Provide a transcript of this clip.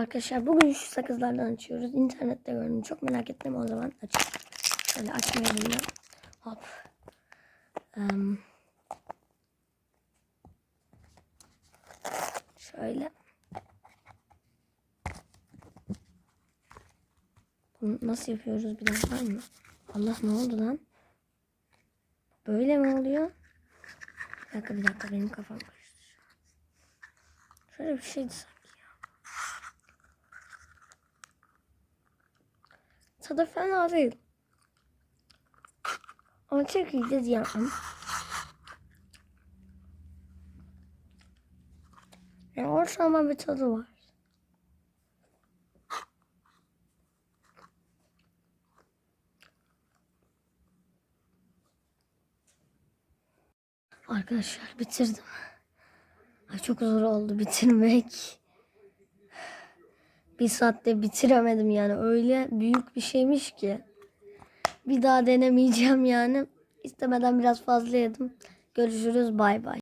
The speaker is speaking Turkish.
Arkadaşlar bugün şu sakızlardan açıyoruz. İnternette gördüm. Çok merak ettim o zaman açayım. Şöyle açmayalım da. Hop. Em, şöyle. Bunu nasıl yapıyoruz bir daha var mı? Allah ne oldu lan? Böyle mi oluyor? Bir dakika bir dakika benim kafam karıştı. Şöyle bir şeydi sanki Tadı fena değil. Ama çok iyi diyemem. Yani ortalama bir tadı var. Arkadaşlar bitirdim. Ay çok zor oldu bitirmek. Bir saatte bitiremedim yani öyle büyük bir şeymiş ki. Bir daha denemeyeceğim yani. İstemeden biraz fazla yedim. Görüşürüz bay bay.